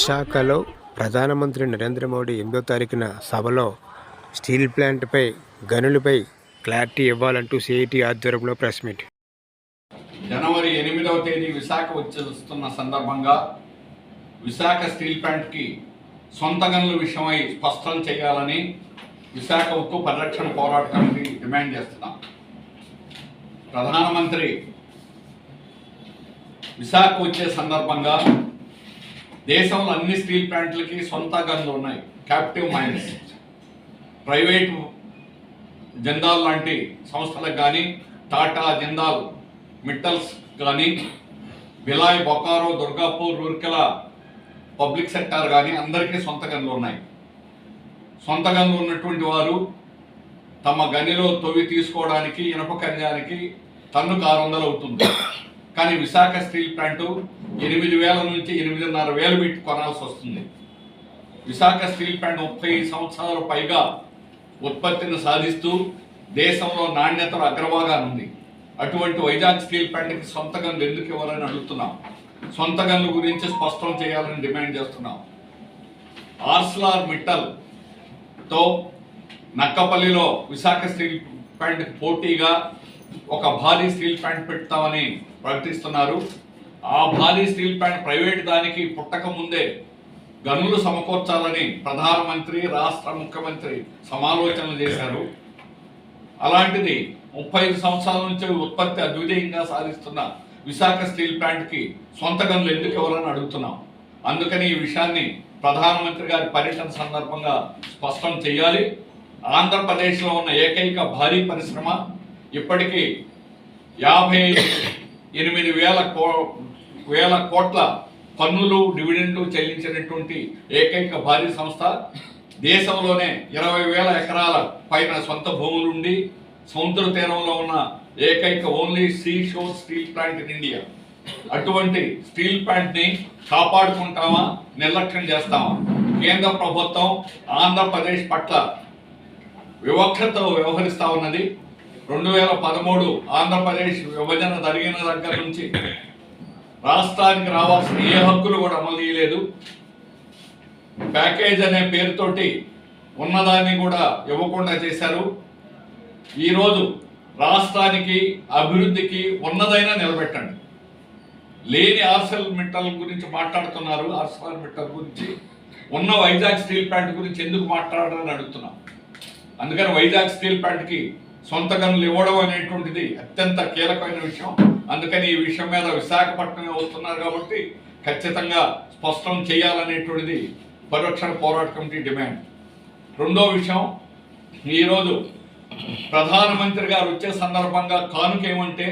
విశాఖలో ప్రధానమంత్రి నరేంద్ర మోడీ ఎనిమిదో తారీఖున సభలో స్టీల్ ప్లాంట్పై గనులపై క్లారిటీ ఇవ్వాలంటూ సిఐటి ఆధ్వర్యంలో ప్రెస్ మీట్. జనవరి ఎనిమిదవ తేదీ విశాఖ వచ్చేస్తున్న సందర్భంగా విశాఖ స్టీల్ ప్లాంట్కి సొంత గనుల విషయమై స్పష్టం చేయాలని విశాఖ ఉక్కు పరిరక్షణ పోరాట కమిటీ డిమాండ్ చేస్తున్నాం. ప్రధానమంత్రి విశాఖ వచ్చే సందర్భంగా దేశంలో అన్ని స్టీల్ ప్లాంట్లకి సొంత గన్లు ఉన్నాయి. క్యాప్టివ్ మైన్స్ ప్రైవేటు జిందాల్ లాంటి సంస్థలకు కానీ టాటా జిందాల్ మిట్టల్స్ కానీ బిలాయ్ బొకారో దుర్గాపూర్ రూర్కెల పబ్లిక్ సెక్టార్ కానీ అందరికీ సొంత గనులు ఉన్నాయి. సొంత గనులు ఉన్నటువంటి వారు తమ గనిలో తొవ్వి తీసుకోవడానికి ఇనప కన్యానికి టన్నుకు ఆరు వందలు అవుతుంది. కానీ విశాఖ స్టీల్ ప్లాంటు ఎనిమిది వేల నుంచి ఎనిమిదిన్నర వేలు పెట్టి కొనాల్సి వస్తుంది. విశాఖ స్టీల్ ప్లాంట్ ముప్పై సంవత్సరాలు పైగా ఉత్పత్తిని సాధిస్తూ దేశంలో నాణ్యత అగ్రభాగాన్ని ఉంది. అటువంటి వైజాగ్ స్టీల్ ప్లాంట్కి సొంత గన్లు ఎందుకు ఇవ్వాలని అడుగుతున్నాం? సొంత గన్ల గురించి స్పష్టం చేయాలని డిమాండ్ చేస్తున్నాం. ఆర్స్లార్ మిట్టల్తో నక్కపల్లిలో విశాఖ స్టీల్ ప్లాంట్ పోటీగా ఒక భారీ స్టీల్ ప్లాంట్ పెడతామని ప్రకటిస్తున్నారు. ఆ భారీ స్టీల్ ప్లాంట్ ప్రైవేట్ దానికి పుట్టక ముందే గనులు సమకూర్చాలని ప్రధానమంత్రి రాష్ట్ర ముఖ్యమంత్రి సమాలోచనలు చేశారు. అలాంటిది ముప్పై ఐదు సంవత్సరాల నుంచి ఉత్పత్తి అద్వితీయంగా సాధిస్తున్న విశాఖ స్టీల్ ప్లాంట్కి సొంత గనులు ఎందుకు ఇవ్వాలని అడుగుతున్నాం. అందుకని ఈ విషయాన్ని ప్రధానమంత్రి గారి పర్యటన సందర్భంగా స్పష్టం చేయాలి. ఆంధ్రప్రదేశ్లో ఉన్న ఏకైక భారీ పరిశ్రమ ఇప్పటికీ యాభై ఎనిమిది వేల కో వేల కోట్ల పన్నులు డివిడెండ్లు చెల్లించినటువంటి ఏకైక భారీ సంస్థ. దేశంలోనే ఇరవై వేల ఎకరాల పైన సొంత భూములుండి సముద్ర తీరంలో ఉన్న ఏకైక only sea shore steel plant in India. అటువంటి స్టీల్ ప్లాంట్ని కాపాడుకుంటామా? నిర్లక్ష్యం చేస్తామా? కేంద్ర ప్రభుత్వం ఆంధ్రప్రదేశ్ పట్ల వివక్షతో వ్యవహరిస్తా ఉన్నది. రెండు వేల పదమూడు ఆంధ్రప్రదేశ్ విభజన జరిగిన దగ్గర నుంచి రాష్ట్రానికి రావాల్సిన ఏ హక్కులు కూడా అమలు చేయలేదు. ప్యాకేజ్ అనే పేరుతోటి ఉన్నదాన్ని కూడా ఇవ్వకుండా చేశారు. ఈరోజు రాష్ట్రానికి అభివృద్ధికి ఉన్నదైనా నిలబెట్టండి. లేని ఆర్సల్ మిట్టల్ గురించి మాట్లాడుతున్నారు. ఆర్సల్ మిట్టల్ గురించి ఉన్న వైజాగ్ స్టీల్ ప్లాంట్ గురించి ఎందుకు మాట్లాడాలని అడుగుతున్నాం. అందుకని వైజాగ్ స్టీల్ ప్లాంట్కి సొంత గనులు ఇవ్వడం అనేటువంటిది అత్యంత కీలకమైన విషయం. అందుకని ఈ విషయం మీద విశాఖపట్నమే వస్తున్నారు కాబట్టి ఖచ్చితంగా స్పష్టం చేయాలనేటువంటిది పరిరక్షణ పోరాట కమిటీ డిమాండ్. రెండో విషయం ఈరోజు ప్రధానమంత్రి గారు వచ్చే సందర్భంగా కానుక ఏమంటే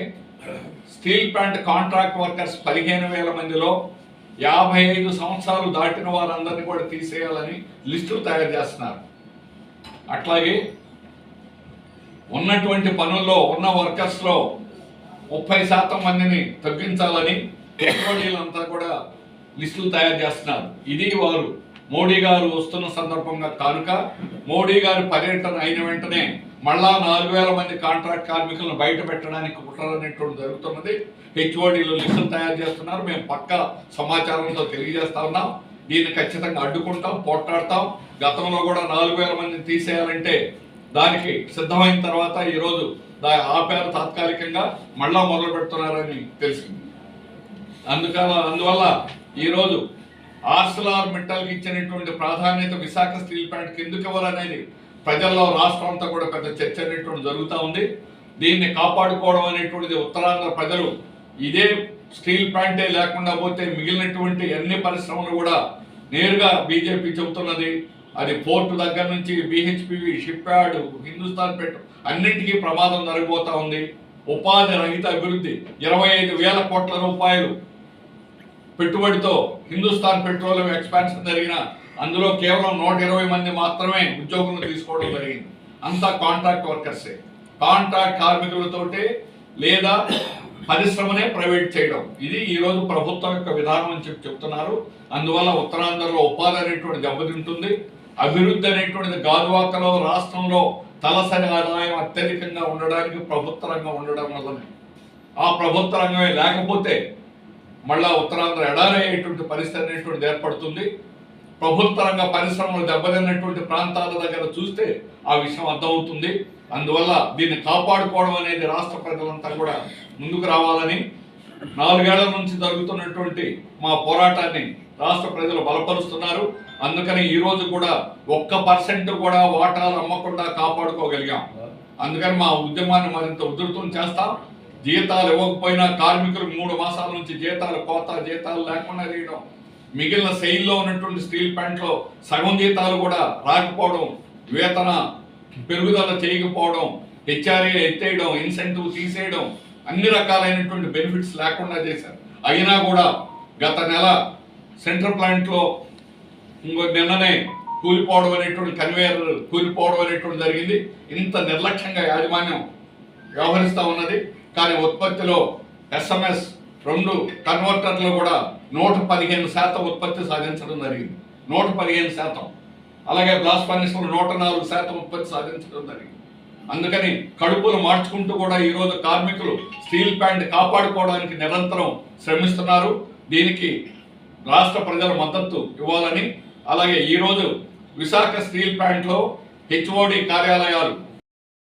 స్టీల్ ప్లాంట్ కాంట్రాక్ట్ వర్కర్స్ పదిహేను వేల మందిలో యాభై ఐదు సంవత్సరాలు దాటిన వారందరినీ కూడా తీసేయాలని లిస్టులు తయారు చేస్తున్నారు. అట్లాగే ఉన్నటువంటి పనుల్లో ఉన్న వర్కర్స్లో ముప్పై శాతం మందిని తగ్గించాలని టెక్నాలజీలంతా కూడా లిస్టులు తయారు చేస్తున్నారు. ఇది వారు మోడీ గారు వస్తున్న సందర్భంగా కానుక మోడీ గారి పర్యటన అయిన వెంటనే మళ్ళా నాలుగు వేల మంది కాంట్రాక్ట్ కార్మికులను బయట పెట్టడానికి కుట్రనేటువంటి జరుగుతున్నది. హెచ్ఓడీలు లిస్టులు తయారు చేస్తున్నారు. మేము పక్క సమాచారంతో తెలియజేస్తా ఉన్నాం. దీన్ని ఖచ్చితంగా అడ్డుకుంటాం పోట్లాడతాం. గతంలో కూడా నాలుగు వేల మందిని తీసేయాలంటే దానికి సిద్ధమైన తర్వాత ఈరోజు దా ఆపారు తాత్కాలికంగా మళ్ళా మొదలు పెడుతున్నారని తెలిసింది. అందుకల అందువల్ల ఈరోజు ఆర్సలార్ మిట్టల్కి ఇచ్చినటువంటి ప్రాధాన్యత విశాఖ స్టీల్ ప్లాంట్కి ఎందుకు ఇవ్వాలనేది ప్రజల్లో రాష్ట్రం అంతా కూడా పెద్ద చర్చ అనేటువంటి జరుగుతూ ఉంది. దీన్ని కాపాడుకోవడం అనేటువంటిది ఉత్తరాంధ్ర ప్రజలు ఇదే స్టీల్ ప్లాంటే లేకుండా పోతే మిగిలినటువంటి అన్ని పరిశ్రమలు కూడా నేరుగా బీజేపీ చెబుతున్నది. అది పోర్టు దగ్గర నుంచి BHPV ship yard Hindustan petro అన్నింటికీ ప్రమాదం జరిగిపోతూ ఉంది. ఉపాధి రహిత అభివృద్ధి ఇరవై ఐదు వేల కోట్ల రూపాయలు పెట్టుబడితో హిందుస్థాన్ పెట్రోలియం ఎక్స్పాన్షన్ జరిగిన అందులో కేవలం నూట ఇరవై మంది మాత్రమే ఉద్యోగులను తీసుకోవడం జరిగింది. అంతా కాంట్రాక్ట్ వర్కర్సే. కాంట్రాక్ట్ కార్మికులతోటి లేదా పరిశ్రమనే ప్రైవేట్ చేయడం. ఇది ఈరోజు ప్రభుత్వం యొక్క విధానం అని చెప్పి చెప్తున్నారు. అందువల్ల ఉత్తరాంధ్రలో ఉపాధి అనేటువంటి దెబ్బతింటుంది. అభివృద్ధి అనేటువంటిది గాజువాకలో రాష్ట్రంలో తలసరి ఆదాయం అత్యధికంగా ఉండడానికి ప్రభుత్వ రంగం ఉండడం వల్లనే ఆ ప్రభుత్వ రంగమే లేకపోతే మళ్ళా ఉత్తరాంధ్ర ఎడారయ్యేటువంటి పరిస్థితి అనేటువంటిది ఏర్పడుతుంది. ప్రభుత్వ రంగ పరిశ్రమలు దెబ్బతిన్నటువంటి ప్రాంతాల దగ్గర చూస్తే ఆ విషయం అర్థమవుతుంది. అందువల్ల దీన్ని కాపాడుకోవడం అనేది రాష్ట్ర ప్రజలంతా కూడా ముందుకు రావాలని నాలుగేళ్ళ నుంచి జరుగుతున్నటువంటి మా పోరాటాన్ని రాష్ట్ర ప్రజలు బలపరుస్తున్నారు. అందుకని ఈ రోజు కూడా ఒక్క పర్సెంట్ కూడా వాటాలు అమ్మకుండా కాపాడుకోగలిగాం. అందుకని మా ఉద్యమాన్ని మరింత ఉధృతం చేస్తాం. జీతాలు ఇవ్వకపోయినా కార్మికులకు మూడు మాసాల నుంచి జీతాలు కోత జీతాలు లేకుండా చేయడం మిగిలిన శైలిలో ఉన్నటువంటి స్టీల్ ప్యాంట్లో సగం జీతాలు కూడా రాకపోవడం వేతన పెరుగుదల చేయకపోవడం హెచ్ఆర్ఏ ఎత్తేయడం ఇన్సెంటివ్ తీసేయడం అన్ని రకాలైనటువంటి బెనిఫిట్స్ లేకుండా చేశారు. అయినా కూడా గత నెల సెంట్రల్ ప్లాంట్లో నిన్ననే కూలిపోవడం అనేటువంటి కన్వేయర్ కూలిపోవడం అనేటువంటి జరిగింది. ఇంత నిర్లక్ష్యంగా యాజమాన్యం వ్యవహరిస్తూ ఉన్నది. కానీ ఉత్పత్తిలో ఎస్ఎంఎస్ రెండు కన్వర్టర్లు కూడా నూట పదిహేను శాతం ఉత్పత్తి సాధించడం జరిగింది. నూట పదిహేను శాతం. అలాగే బ్లాస్ట్ ఫర్నిచర్లు నూట నాలుగు శాతం ఉత్పత్తి సాధించడం జరిగింది. అందుకని కడుపులు మార్చుకుంటూ కూడా ఈరోజు కార్మికులు స్టీల్ ప్యాంట్ కాపాడుకోవడానికి నిరంతరం శ్రమిస్తున్నారు. దీనికి రాష్ట్ర ప్రజల మద్దతు ఇవ్వాలని అలాగే ఈరోజు విశాఖ స్టీల్ ప్లాంట్లో హెచ్ఓడి కార్యాలయాలు